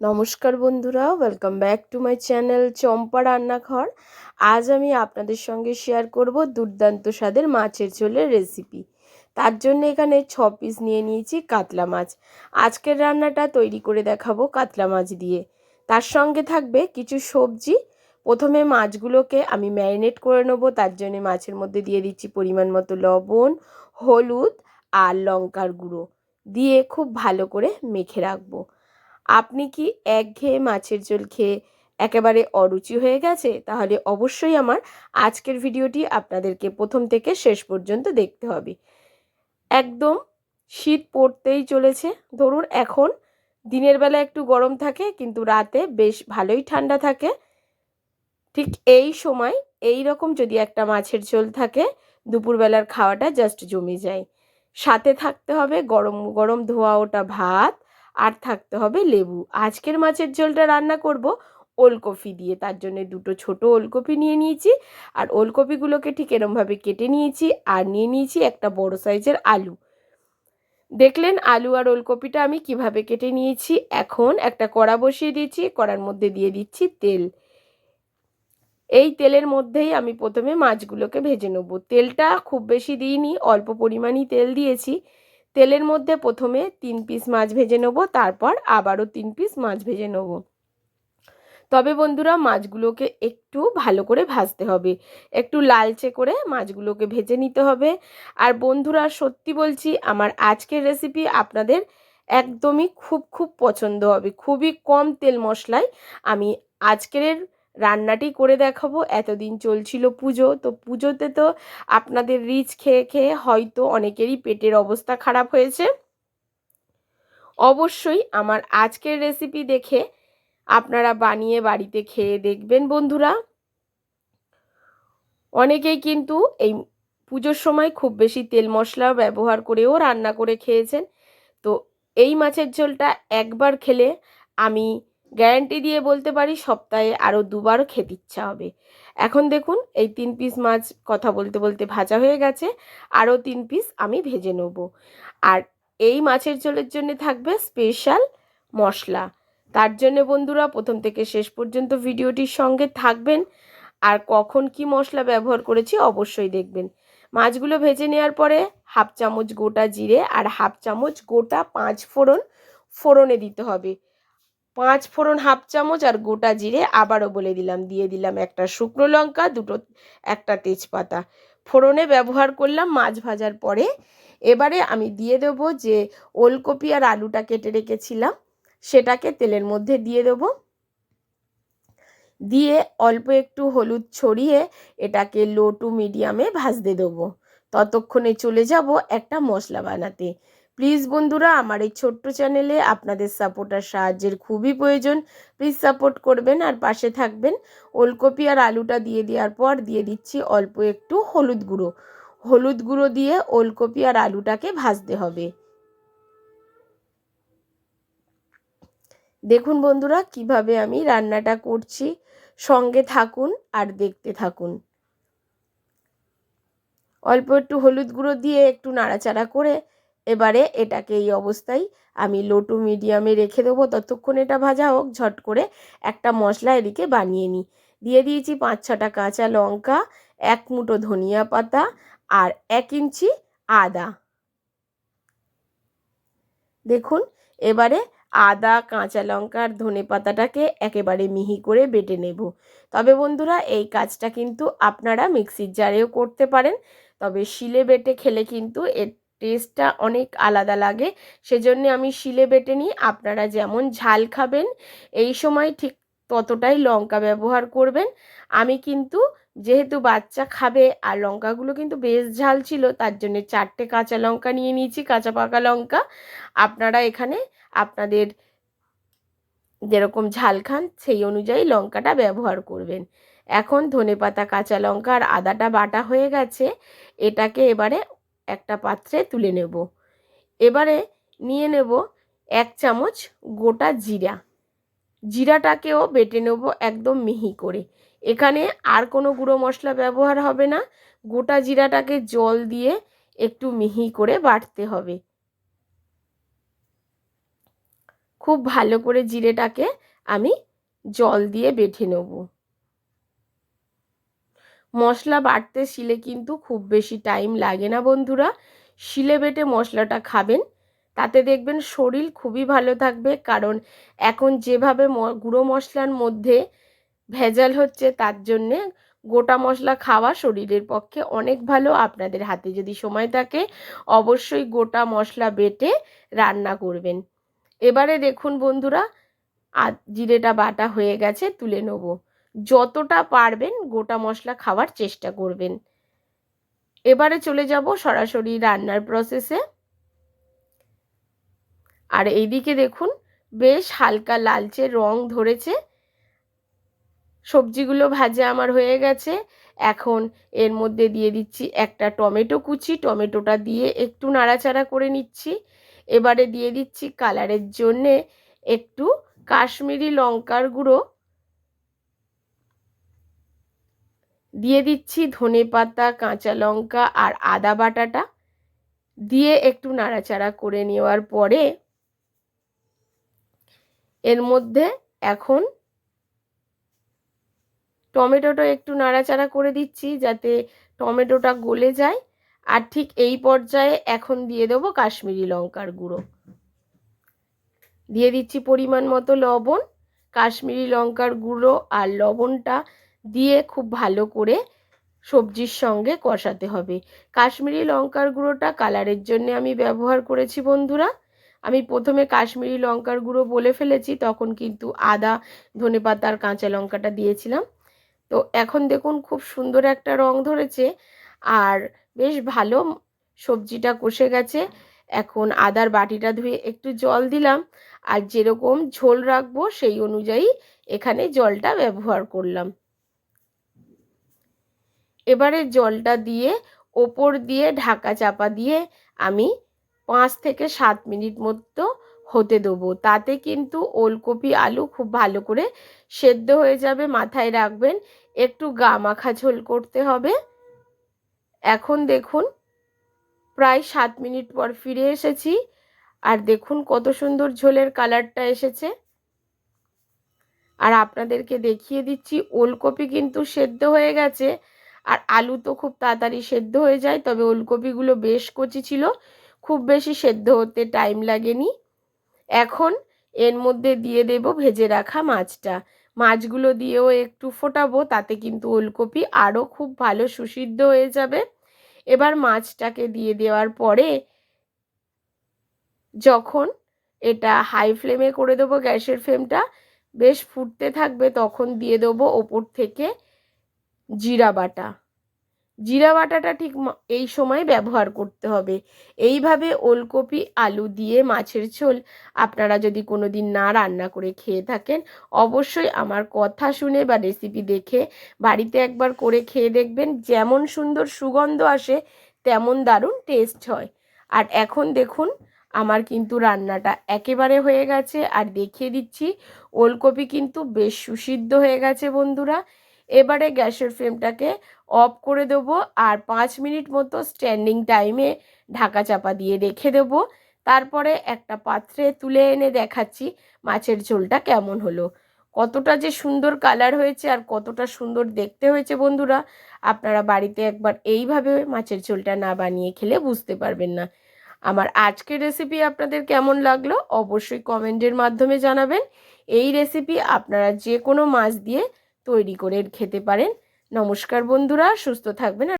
নমস্কার বন্ধুরা welcome back to my channel Champa রান্নাঘর। আজ আমি আপনাদের সঙ্গে শেয়ার করব দুর্দান্ত স্বাদের মাছের ঝোলের রেসিপি তার জন্য এখানে ছ পিস নিয়ে নিয়েছি কাতলা মাছ। আজকের রান্নাটা তৈরি করে দেখাবো কাতলা মাছ দিয়ে। তার সঙ্গে থাকবে কিছু সবজি। প্রথমে মাছগুলোকে আমি ম্যারিনেট করে নেব। তার জন্য মাছের মধ্যে দিয়ে দিচ্ছি পরিমাণ মতো লবণ, হলুদ আর লঙ্কার গুঁড়ো। দিয়ে খুব ভালো করে মেখে রাখব। আপনি কি একঘেয়ে মাছের ঝোল খেয়ে একেবারে অরুচি হয়ে গেছে? তাহলে অবশ্যই আমার আজকের ভিডিওটি আপনাদেরকে প্রথম থেকে শেষ পর্যন্ত দেখতে হবে। একদম শীত পড়তেই চলেছে। ধরুন এখন দিনের বেলা একটু গরম থাকে, কিন্তু রাতে বেশ ভালোই ঠান্ডা থাকে। ঠিক এই সময় এই রকম যদি একটা মাছের ঝোল থাকে, দুপুরবেলার খাওয়াটা জাস্ট জমে যায়। সাথে থাকতে হবে গরম গরম ধোয়া ওটা ভাত আর থাকতে হবে লেবু। আজকের মাছের ঝোলটা রান্না করব ওলকপি দিয়ে। তার জন্য দুটো ছোট ওলকপি নিয়ে নিয়েছি আর ওলকপিগুলোকে ঠিক এরমভাবে কেটে নিয়েছি আর নিয়ে নিয়েছি একটা বড় সাইজের আলু। দেখলেন আলু আর ওলকপিটা আমি কীভাবে কেটে নিয়েছি? এখন একটা কড়া বসিয়ে দিয়েছি, কড়ার মধ্যে দিয়ে দিচ্ছি তেল। এই তেলের মধ্যেই আমি প্রথমে মাছগুলোকে ভেজে নেব। তেলটা খুব বেশি দিইনি, অল্প পরিমাণই তেল দিয়েছি। তেলের মধ্যে প্রথমে তিন পিস মাছ ভেজে নেব, তারপর আবারও তিন পিস মাছ ভেজে নেব। তবে বন্ধুরা, মাছগুলোকে একটু ভালো করে ভাজতে হবে। একটু লালচে করে মাছগুলোকে ভেজে নিতে হবে। আর বন্ধুরা, সত্যি বলছি, আমার আজকের রেসিপি আপনাদের একদমই খুব খুব পছন্দ হবে। খুবই কম তেল মশলায় আমি আজকের রান্নাটি করে দেখাবো। এতদিন চলছিল পুজো, তো পুজোতে তো আপনাদের রিচ খেয়ে খেয়ে হয়তো অনেকেরই পেটের অবস্থা খারাপ হয়েছে। অবশ্যই আমার আজকের রেসিপি দেখে আপনারা বানিয়ে বাড়িতে খেয়ে দেখবেন বন্ধুরা। অনেকেই কিন্তু এই পুজোর সময় খুব বেশি তেল মশলা ব্যবহার করেও রান্না করে খেয়েছেন। তো এই মাছের ঝোলটা একবার খেলে আমি গ্যারান্টি দিয়ে বলতে পারি সপ্তাহে আরও দুবার খেতে ইচ্ছা হবে। এখন দেখুন, এই তিন পিস মাছ কথা বলতে বলতে ভাজা হয়ে গেছে আরও তিন পিস আমি ভেজে নেব। আর এই মাছের ঝোলের জন্য থাকবে স্পেশাল মশলা। তার জন্য বন্ধুরা, প্রথম থেকে শেষ পর্যন্ত ভিডিওটির সঙ্গে থাকবেন। আর কখন কি মশলা ব্যবহার করেছি অবশ্যই দেখবেন। মাছগুলো ভেজে নেওয়ার পরে হাফ চামচ গোটা জিরে আর হাফ চামচ গোটা পাঁচ ফোড়ন ফোড়নে দিতে হবে। পাঁচ ফোড়ন হাফ চামচ আর গোটা জিরে আবারও বলে দিলাম, দিয়ে দিলাম একটা শুকনো লঙ্কা, দুটো, একটা তেজপাতা। ফোড়নে ব্যবহার করলাম মাছ ভাজার পরে। এবারে আমি দিয়ে দেবো যে ওলকপি আর আলুটা কেটে রেখেছিলাম, সেটাকে তেলের মধ্যে দিয়ে দেবো। দিয়ে অল্প একটু হলুদ ছড়িয়ে এটাকে লো টু মিডিয়ামে ভাজতে দেবো। ততক্ষণে চলে যাব একটা মশলা বানাতে। প্লিজ বন্ধুরা, আমার এই ছোট্ট চ্যানেলে আপনাদের সাপোর্ট আর সাহায্যের খুবই প্রয়োজন। প্লিজ সাপোর্ট করবেন আর পাশে থাকবেন। ওলকপি আর আলুটা দিয়ে দেওয়ার পর দিয়ে দিচ্ছি অল্প একটু হলুদ গুঁড়ো। হলুদ গুঁড়ো দিয়ে ওলকপি আর আলুটাকে ভাজতে হবে। দেখুন বন্ধুরা, কীভাবে আমি রান্নাটা করছি। সঙ্গে থাকুন আর দেখতে থাকুন। অল্প একটু হলুদ গুঁড়ো দিয়ে একটু নাড়াচাড়া করে এবারে এটাকে এই অবস্থায় আমি লো টু মিডিয়ামে রেখে দেবো। ততক্ষণ এটা ভাজা হোক, ঝট করে একটা মশলা এদিকে বানিয়ে নিই। দিয়ে দিয়েছি পাঁচ ছটা কাঁচা লঙ্কা, এক মুঠো ধনিয়া পাতা আর এক ইঞ্চি আদা। দেখুন, এবারে আদা, কাঁচা লঙ্কা আর ধনে পাতাটাকে একেবারে মিহি করে বেটে নেব। তবে বন্ধুরা, এই কাজটা কিন্তু আপনারা মিক্সির জারেও করতে পারেন, তবে শিলে বেটে খেলে কিন্তু এর টেস্টটা অনেক আলাদা লাগে। সেজন্য আমি শিলে বেটে নিই। আপনারা যেমন ঝাল খাবেন, এই সময় ঠিক ততটাই লঙ্কা ব্যবহার করবেন। আমি কিন্তু যেহেতু বাচ্চা খাবে, আর লঙ্কাগুলো কিন্তু বেশ ঝাল ছিল, তার জন্য চারটে কাঁচা লঙ্কা নিয়ে নিয়েছি, কাঁচা পাকা লঙ্কা। আপনারা এখানে আপনাদের যেরকম ঝাল খান, সেই অনুযায়ী লঙ্কাটা ব্যবহার করবেন। এখন ধনে পাতা কাঁচা লঙ্কা আর আদাটা বাটা হয়ে গেছে। এটাকে এবারে একটা পাত্রে তুলে নেব। এবারে নিয়ে নেব এক চামচ গোটা জিরা। জিরাটাকেও বেটে নেব একদম মিহি করে। এখানে আর কোনো গুঁড়ো মশলা ব্যবহার হবে না। গোটা জিরাটাকে জল দিয়ে একটু মিহি করে বাটতে হবে। খুব ভালো করে জিরেটাকে আমি জল দিয়ে বেটে নেব। মশলা বাটতে শিলে কিন্তু খুব বেশি টাইম লাগে না বন্ধুরা। শিলে বেটে মশলাটা খাবেন। তাতে দেখবেন শরীর খুবই ভালো থাকবে। কারণ এখন যেভাবে গুঁড়ো মশলার মধ্যে ভেজাল হচ্ছে, তার জন্যে গোটা মশলা খাওয়া শরীরের পক্ষে অনেক ভালো। আপনাদের হাতে যদি সময় থাকে, অবশ্যই গোটা মশলা বেটে রান্না করবেন। এবারে দেখুন বন্ধুরা জিরেটা বাটা হয়ে গেছে, তুলে নেব। যতটা পারবেন গোটা মশলা খাওয়ার চেষ্টা করবেন। এবারে চলে যাব সরাসরি রান্নার প্রসেসে আর এইদিকে দেখুন, বেশ হালকা লালচে রং ধরেছে। সবজিগুলো ভাজা আমার হয়ে গেছে। এখন এর মধ্যে দিয়ে দিচ্ছি একটা টমেটো কুচি। টমেটোটা দিয়ে একটু নাড়াচাড়া করে নিচ্ছি। এবারে দিয়ে দিচ্ছি কালারের জন্যে একটু কাশ্মীরি লঙ্কার গুঁড়ো। দিয়ে দিচ্ছি ধনে পাতা, কাঁচা লঙ্কা আর আদা বাটাটা। দিয়ে একটু নাড়াচাড়া করে নেওয়ার পরে এর মধ্যে এখন টমেটোটা একটু নাড়াচাড়া করে দিচ্ছি যাতে টমেটোটা গলে যায়। আর ঠিক এই পর্যায়ে এখন দিয়ে দেবো কাশ্মীরি লঙ্কার গুঁড়ো। দিয়ে দিচ্ছি পরিমাণ মতো লবণ, কাশ্মীরি লঙ্কার গুঁড়ো আর লবণটা দিয়ে খুব ভালো করে সবজির সঙ্গে কষাতে হবে। কাশ্মীরি লঙ্কার গুঁড়োটা কালারের জন্য আমি ব্যবহার করেছি বন্ধুরা। আমি প্রথমে কাশ্মীরি লঙ্কার গুঁড়ো বলে ফেলেছি, তখন কিন্তু আদা, ধনে পাতার কাঁচা লঙ্কাটা দিয়েছিলাম। তো এখন দেখুন খুব সুন্দর একটা রং ধরেছে আর বেশ ভালো সবজিটা কষে গেছে। এখন আদার বাটিটা ধুয়ে একটু জল দিলাম আর যেরকম ঝোল রাখব সেই অনুযায়ী এখানে জলটা ব্যবহার করলাম। এবারে জলটা দিয়ে, ওপর দিয়ে ঢাকা চাপা দিয়ে আমি পাঁচ থেকে সাত মিনিট মতো হতে দেবো। তাতে কিন্তু ওলকপি আলু খুব ভালো করে সেদ্ধ হয়ে যাবে, মাথায় রাখবেন। একটু গা মাখা ঝোল করতে হবে। এখন দেখুন, প্রায় সাত মিনিট পর ফিরে এসেছি। আর দেখুন কত সুন্দর ঝোলের কালারটা এসেছে। আর আপনাদেরকে দেখিয়ে দিচ্ছি, ওলকপি কিন্তু সেদ্ধ হয়ে গেছে। আর আলু তো খুব তাড়াতাড়ি সেদ্ধ হয়ে যায়, তবে ওলকপিগুলো বেশ কচি ছিল। খুব বেশি সেদ্ধ হতে টাইম লাগেনি। এখন এর মধ্যে দিয়ে দেব ভেজে রাখা মাছটা। মাছগুলো দিয়েও একটু ফোটাবো, তাতে কিন্তু ওলকপি আরও খুব ভালো সুসিদ্ধ হয়ে যাবে। এবার মাছটাকে দিয়ে দেওয়ার পরে যখন এটা হাই ফ্লেমে করে দেবো গ্যাসের ফ্লেমটা বেশ ফুটতে থাকবে, তখন দিয়ে দেবো ওপর থেকে জিরা বাটা। জিরা বাটাটা ঠিক এই সময় ব্যবহার করতে হবে। এইভাবে ওলকপি, আলু দিয়ে মাছের ঝোল আপনারা যদি কোনো দিন না রান্না করে খেয়ে থাকেন, অবশ্যই আমার কথা শুনে বা রেসিপি দেখে বাড়িতে একবার করে খেয়ে দেখবেন। যেমন সুন্দর সুগন্ধ আসে, তেমন দারুণ টেস্ট হয়। আর এখন দেখুন, আমার কিন্তু রান্নাটা একেবারে হয়ে গেছে। আর দেখিয়ে দিচ্ছি, ওলকপি কিন্তু বেশ সুসিদ্ধ হয়ে গেছে বন্ধুরা। এবারে গ্যাসের ফ্লেমটাকে অফ করে দেবো আর পাঁচ মিনিট মতো স্ট্যান্ডিং টাইমে ঢাকা চাপা দিয়ে রেখে দেবো। তারপরে একটা পাত্রে তুলে এনে দেখাচ্ছি মাছের ঝোলটা কেমন হলো। কতটা যে সুন্দর কালার হয়েছে আর কতটা সুন্দর দেখতে হয়েছে বন্ধুরা, আপনারা বাড়িতে একবার এইভাবে মাছের ঝোলটা না বানিয়ে খেলে বুঝতে পারবেন না। আমার আজকের রেসিপি আপনাদের কেমন লাগল অবশ্যই কমেন্টের মাধ্যমে জানাবেন। এই রেসিপি আপনারা যে কোনো মাছ দিয়ে তৈরি করে খেতে পারেন। নমস্কার বন্ধুরা সুস্থ থাকবেন